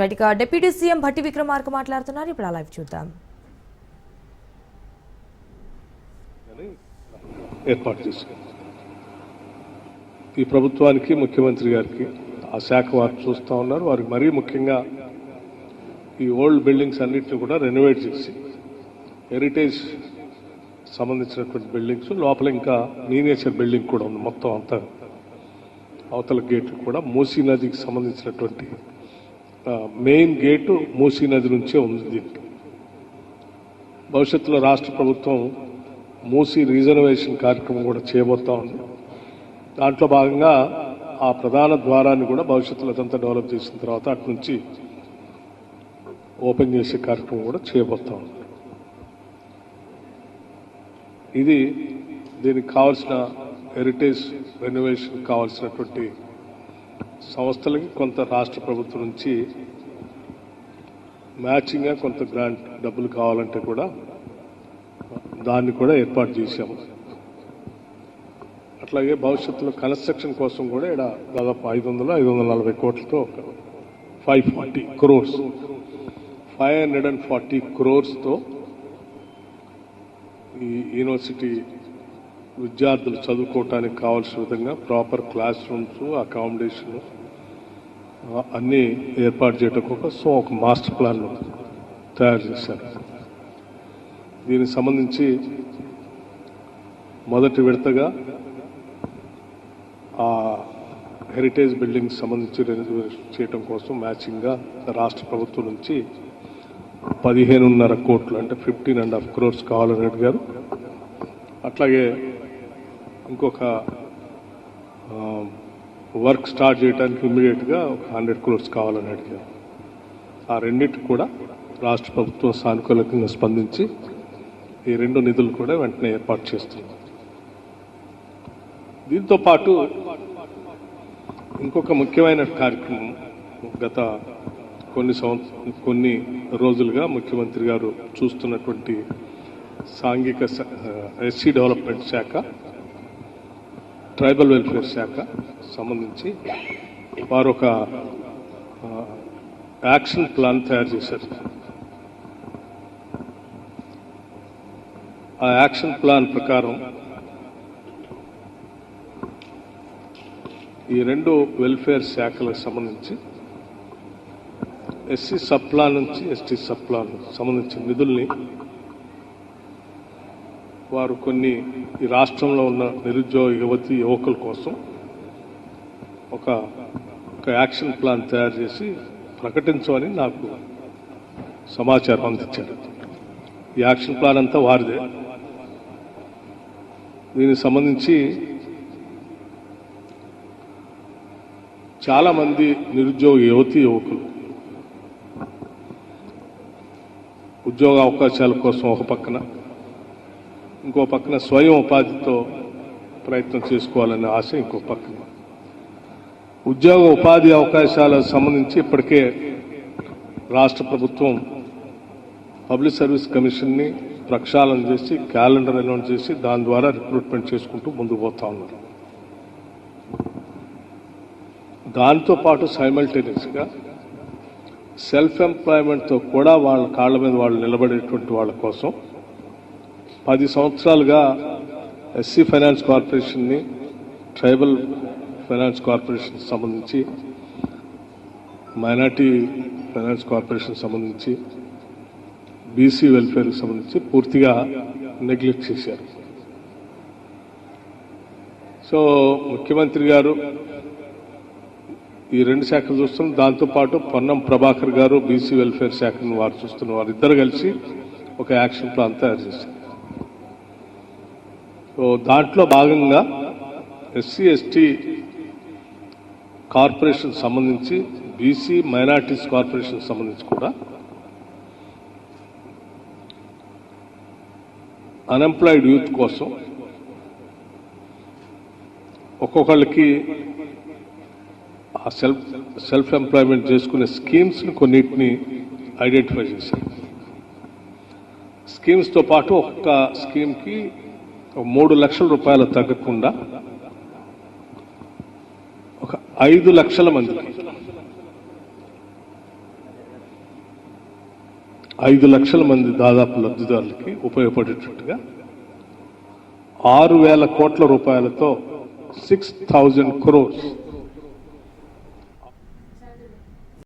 నటిక deputy CM Bhatti Vikramarka మాట్లాడుతున్నారు. ఇప్పుడు ఆ లైవ్ చూద్దాం. ఏర్పాటు చేసుకుంది ఈ ప్రభుత్వానికి ముఖ్యమంత్రి గారికి ఆ శాఖ వారు చూస్తూ ఉన్నారు. వారికి మరీ ముఖ్యంగా ఈ ఓల్డ్ బిల్డింగ్స్ అన్నిటిని కూడా రెనోవేట్ చేసి హెరిటేజ్ సంబంధించినటువంటి బిల్డింగ్స్ లోపల ఇంకా మీనేచర్ బిల్డింగ్ కూడా ఉంది. మొత్తం అంతా అవతల గేట్లు కూడా మూసీ నదికి సంబంధించినటువంటి మెయిన్ గేటు మూసీ నది నుంచే ఉంది దీంట్లో. భవిష్యత్తులో రాష్ట్ర ప్రభుత్వం మూసీ రిజర్వేషన్ కార్యక్రమం కూడా చేయబోతా ఉంది. దాంట్లో భాగంగా ఆ ప్రధాన ద్వారాన్ని కూడా భవిష్యత్తులో అదంతా డెవలప్ చేసిన తర్వాత అటు నుంచి ఓపెన్ చేసే కార్యక్రమం కూడా చేయబోతా ఉంది. ఇది దీనికి కావాల్సిన హెరిటేజ్ రెనోవేషన్ కావాల్సినటువంటి సంస్థలకి కొంత రాష్ట్ర ప్రభుత్వం నుంచి మ్యాచింగ్గా కొంత గ్రాంట్ డబ్బులు కావాలంటే కూడా దాన్ని కూడా ఏర్పాటు చేశాము. అట్లాగే భవిష్యత్తులో కన్స్ట్రక్షన్ కోసం కూడా ఇక్కడ దాదాపు ఐదు వందల ఐదు వందల నలభై కోట్లతో ఒక five forty crores five hundred and forty క్రోర్స్తో ఈ యూనివర్సిటీ విద్యార్థులు చదువుకోవటానికి కావాల్సిన విధంగా ప్రాపర్ క్లాస్ రూమ్స్ అకామిడేషన్ అన్నీ ఏర్పాటు చేయడం కోసం ఒక మాస్టర్ ప్లాన్ తయారు చేశారు. దీనికి సంబంధించి మొదటి విడతగా ఆ హెరిటేజ్ బిల్డింగ్ సంబంధించి రెనోవేషన్ చేయడం కోసం మ్యాచింగ్గా రాష్ట్ర ప్రభుత్వం నుంచి పదిహేనున్నర కోట్లు అంటే ఫిఫ్టీన్ అండ్ హాఫ్ క్రోర్స్ కావాలని అడిగారు. అట్లాగే ఇంకొక వర్క్ స్టార్ట్ చేయడానికి ఇమ్మీడియట్గా ఒక హండ్రెడ్ క్రోర్స్ కావాలని అడిగారు. ఆ రెండింటి కూడా రాష్ట్ర ప్రభుత్వం సానుకూలంగా స్పందించి ఈ రెండు నిధులు కూడా వెంటనే ఏర్పాటు చేస్తుంది దీంతో పాటు ఇంకొక ముఖ్యమైన కార్యక్రమం గత కొన్ని సంవత్సరం కొన్ని రోజులుగా ముఖ్యమంత్రి గారు చూస్తున్నటువంటి సాంఘిక ఎస్సీ డెవలప్మెంట్ శాఖ ట్రైబల్ వెల్ఫేర్ శాఖ సంబంధించి వారు ఒక యాక్షన్ ప్లాన్ తయారు చేశారు. ఆ యాక్షన్ ప్లాన్ ప్రకారం ఈ రెండు వెల్ఫేర్ శాఖలకు సంబంధించి ఎస్సీ సబ్ ప్లాన్ నుంచి ఎస్టీ సబ్ ప్లాన్ సంబంధించిన నిధుల్ని వారు కొన్ని ఈ రాష్ట్రంలో ఉన్న నిరుద్యోగ యువతి యువకుల కోసం ఒక ఒక యాక్షన్ ప్లాన్ తయారు చేసి ప్రకటించమని నాకు సమాచారం అందించారు. ఈ యాక్షన్ ప్లాన్ అంతా వారిదే. దీనికి సంబంధించి చాలామంది నిరుద్యోగ యువతి యువకులు ఉద్యోగ అవకాశాల కోసం ఒక పక్కన ఇంకో పక్కన స్వయం ఉపాధితో ప్రయత్నం చేసుకోవాలనే ఆశ ఇంకో పక్కన. ఉద్యోగ ఉపాధి అవకాశాలకు సంబంధించి ఇప్పటికే రాష్ట్ర ప్రభుత్వం పబ్లిక్ సర్వీస్ కమిషన్ని ప్రక్షాళన చేసి క్యాలెండర్ అనౌన్స్ చేసి దాని ద్వారా రిక్రూట్మెంట్ చేసుకుంటూ ముందుకు పోతా ఉన్నారు. దాంతో పాటు సైమల్టేనియస్గా సెల్ఫ్ ఎంప్లాయ్మెంట్తో కూడా వాళ్ళ కాళ్ళ మీద వాళ్ళు నిలబడేటువంటి వాళ్ళ కోసం పది సంవత్సరాలుగా ఎస్సీ ఫైనాన్స్ కార్పొరేషన్ని ట్రైబల్ ఫైనాన్స్ కార్పొరేషన్ సంబంధించి మైనార్టీ ఫైనాన్స్ కార్పొరేషన్ సంబంధించి బీసీ వెల్ఫేర్కి సంబంధించి పూర్తిగా నెగ్లెక్ట్ చేశారు. సో ముఖ్యమంత్రి గారు ఈ రెండు శాఖలు చూస్తున్న. దాంతోపాటు పొన్నం ప్రభాకర్ గారు బీసీ వెల్ఫేర్ శాఖను వారు చూస్తున్న వారు ఇద్దరు కలిసి ఒక యాక్షన్ ప్లాన్ తయారు చేశారు. సో దాంట్లో భాగంగా ఎస్సీ ఎస్టీ కార్పొరేషన్ సంబంధించి బీసీ మైనార్టీస్ కార్పొరేషన్ సంబంధించి కూడా అన్ఎంప్లాయిడ్ యూత్ కోసం ఒక్కొక్కళ్ళకి ఆ సెల్ఫ్ సెల్ఫ్ ఎంప్లాయ్మెంట్ చేసుకునే స్కీమ్స్ని కొన్నిటిని ఐడెంటిఫై చేశారు. స్కీమ్స్తో పాటు ఒక్క స్కీమ్కి మూడు లక్షల రూపాయలు తగ్గకుండా ఒక ఐదు లక్షల మందికి ఐదు లక్షల మంది దాదాపు లబ్ధిదారులకి ఉపయోగపడేటట్టుగా ఆరు వేల కోట్ల రూపాయలతో సిక్స్ థౌజండ్ క్రోర్స్